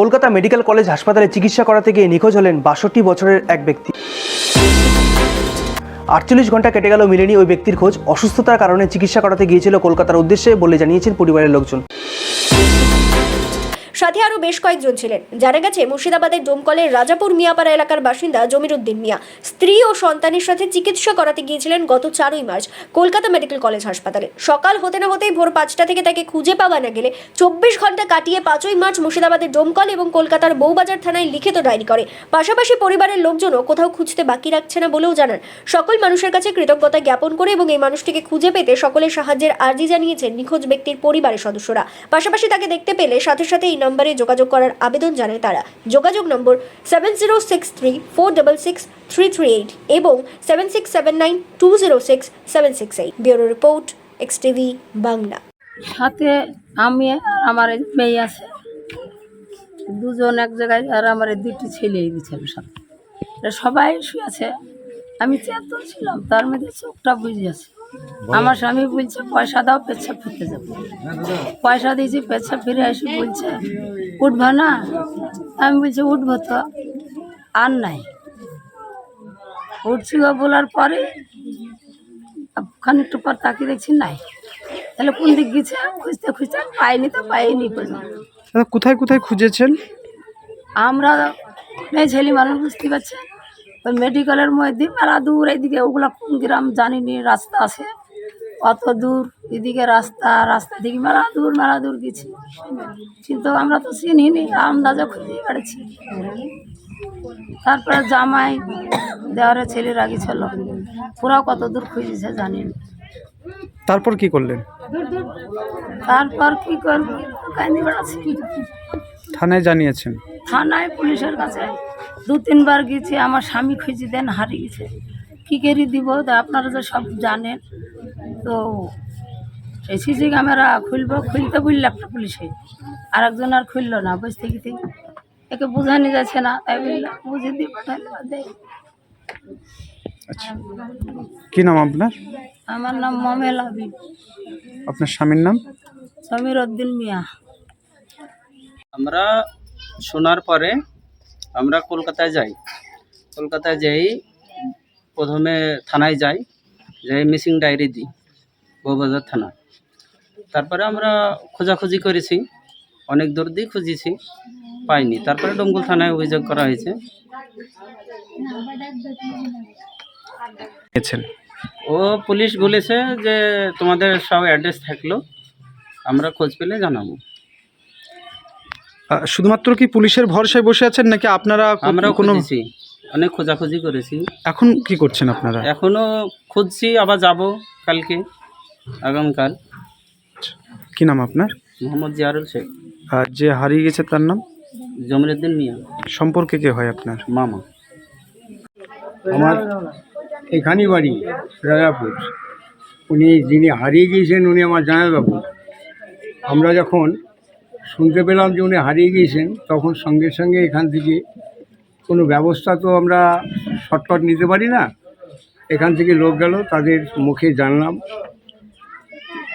Kolkata medical college হাসপাতালে চিকিৎসা করাতে গিয়ে নিখোঁজ হলেন বাষট্টি বছরের এক ব্যক্তি। আটচল্লিশ ঘণ্টা কেটে গেল মিলেনি ওই ব্যক্তির খোঁজ। অসুস্থতার কারণে চিকিৎসা করাতে গিয়েছিল কলকাতার উদ্দেশ্যে বলে জানিয়েছেন পরিবারের লোকজন। সাথে আরও বেশ কয়েকজন ছিলেন। জানা গেছে, মুর্শিদাবাদের ডোমকলের রাজাপুর মিয়াপাড়া এলাকার বাসিন্দা জমির উদ্দিন মিয়া। স্ত্রী ও সন্তানের সাথে চিকিৎসা করাতে গিয়েছিলেন গত চারই মার্চ কলকাতা মেডিকেল কলেজ হাসপাতালে। সকাল হতে না হতেই ভোর পাঁচটা থেকে তাকে খুঁজে পাওয়া না গেলে চব্বিশ ঘণ্টা কাটিয়ে পাঁচই মার্চ মুর্শিদাবাদের ডোমকল এবং কলকাতার বউবাজার থানায় লিখিত ডায়েরি করে। পাশাপাশি পরিবারের লোকজনও কোথাও খুঁজতে বাকি রাখছে না বলেও জানান। সকল মানুষের কাছে কৃতজ্ঞতা জ্ঞাপন করে এবং এই মানুষটিকে খুঁজে পেতে সকলের সাহায্যের আর্জি জানিয়েছেন নিখোঁজ ব্যক্তির পরিবারের সদস্যরা। পাশাপাশি তাকে দেখতে পেলে সাথে সাথে এই নম্বরে যোগাযোগ করার আবেদন জানায় তারা। যোগাযোগ নম্বর seven zero six three four double six three three eight এবং seven six seven nine two zero six seven six eight bureau report X TV Bangla. সাথে আমি আমার মেয়ে আছে। দুজন এক জায়গায় আর আমার দুটি ছেলে দিয়েছিল সাথে। সবাই শুয়েছে আমি চেতন ছিলাম, তার মধ্যে চোখটা বুঝে আছে আমার স্বামী বলছে পয়সা দাও পেচ্ছাপ ফিরতে যাব। পয়সা দিয়েছি পেচ্ছাপ ফিরে এসে বলছে উঠবা না? আমি বলছি উঠবো তো আর নাই। উঠছিল বলার পরে খানিকটু পর তাকিয়ে দেখছি নাই। তাহলে কোন দিক গেছে? খুঁজতে খুঁজতে পাইনি তো পাইনি কোথায় কোথায় খুঁজেছেন? আমরা ছেলে মানুষ বুঝতে পারছে ওই মেডিকেলের মধ্যে মেলা দূর এইদিকে ওগুলো কোন গ্রাম জানিনি রাস্তা আছে। অত দূর এদিকে রাস্তা রাস্তা দিকে মেলা দূর মেলা দূর গেছি। কিন্তু আমরা তো চিনি নি আন্দাজে খুঁজে বেড়েছি তারপরে জামাই দেওয়ারে ছেলের আগে ছিল। পুরাও কত দূর খুঁজেছে জানি না। তারপর কি করলেন? তারপর কি করব? কান্দি বেড়াচ্ছি। থানায় জানিয়েছেন। থানায় পুলিশের কাছে দু তিনবার গেছি আমার স্বামী খুঁজে দেন হারিয়ে গেছে কী করে দিব? তা আপনারা তো সব জানেন। তো সেই সিসি ক্যামেরা খুলব খুলতে বললে একটা পুলিশে। আর একজন আর খুললো না বুঝতে গেছি একে বোঝানি যাচ্ছে না তাই বলল বুঝে আচ্ছা। কি নাম আপনার? আমার নাম মমেল আবি আপনার স্বামীর নাম? সমীর উদ্দিন মিয়া। আমরা শোনার পরে আমরা কলকাতায় যাই। কলকাতায় যাই প্রথমে থানায় যাই যাই মিসিং ডায়েরি দিই বউবাজার থানা তারপরে আমরা খোঁজাখুঁজি করেছি অনেক দূর দিয়ে খুঁজেছি পাইনি। তারপরে ডঙ্গুল থানায় অভিযোগ করা হয়েছে। ও পুলিশ বলেছে যে তোমাদের সব অ্যাড্রেস থাকল আমরা খোঁজ পেলে জানাব। শুধুমাত্র কি পুলিশের ভরসায় বসে আছেন নাকি আপনারা আমরাও কোনো অনেক খোঁজাখুঁজি করেছি। এখন কি করছেন আপনারা? এখনও খুঁজছি আবার যাব কালকে আগামীকাল। কি নাম আপনার? মোহাম্মদ জিয়ারুল শেখ। আর যে হারিয়ে গেছে তার নাম? জমিরুদ্দিন মিয়া। সম্পর্কে কে হয় আপনার? মামা। আমার এখানেই বাড়ি রাজাপুর। উনি যিনি হারিয়ে গিয়েছেন উনি আমার জামাইবাবু। আমরা যখন শুনতে পেলাম যে উনি হারিয়ে গিয়েছেন, তখন সঙ্গে সঙ্গে এখান থেকে কোনো ব্যবস্থা তো আমরা শর্টকাট নিতে পারি না। এখান থেকে লোক গেল, তাদের মুখে জানলাম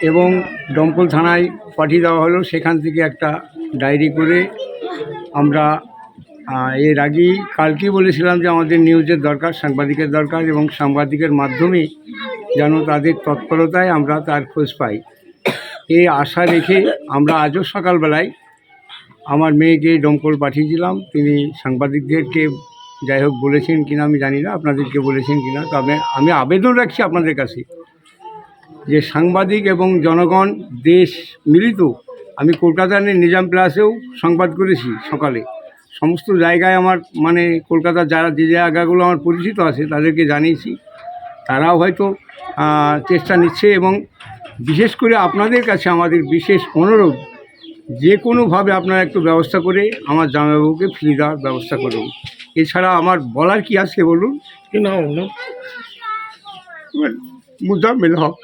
এবং দমকল থানায় পাঠিয়ে দেওয়া হলো। সেখান থেকে একটা ডায়েরি করে আমরা এর আগেই কালকেই বলেছিলাম যে আমাদের নিউজের দরকার, সাংবাদিকের দরকার এবং সাংবাদিকের মাধ্যমে যেন তাদের তৎপরতায় আমরা তার খোঁজ পাই। এই আশা রেখে আমরা আজও সকালবেলায় আমার মেয়েকে দমকল পাঠিয়েছিলাম। তিনি সাংবাদিকদেরকে যাই হোক বলেছেন কিনা আমি জানি না, আপনাদেরকে বলেছেন কিনা। তবে আমি আবেদন রাখছি আপনাদের কাছে যে সাংবাদিক এবং জনগণ, দেশ মিলিত, আমি কলকাতার নিজাম প্লাসেও সংবাদ করেছি সকালে। সমস্ত জায়গায় আমার মানে কলকাতার যারা যে জায়গাগুলো আমার পরিচিত আছে তাদেরকে জানিয়েছি। তারাও হয়তো চেষ্টা নিচ্ছে এবং বিশেষ করে আপনাদের কাছে আমাদের বিশেষ অনুরোধ যে কোনোভাবে আপনারা একটু ব্যবস্থা করে আমার জামাইবাবুকে ফিরিয়ে দেওয়ার ব্যবস্থা করুন। এছাড়া আমার বলার কি আছে বলুন? না মুদ্রা মেলা হক।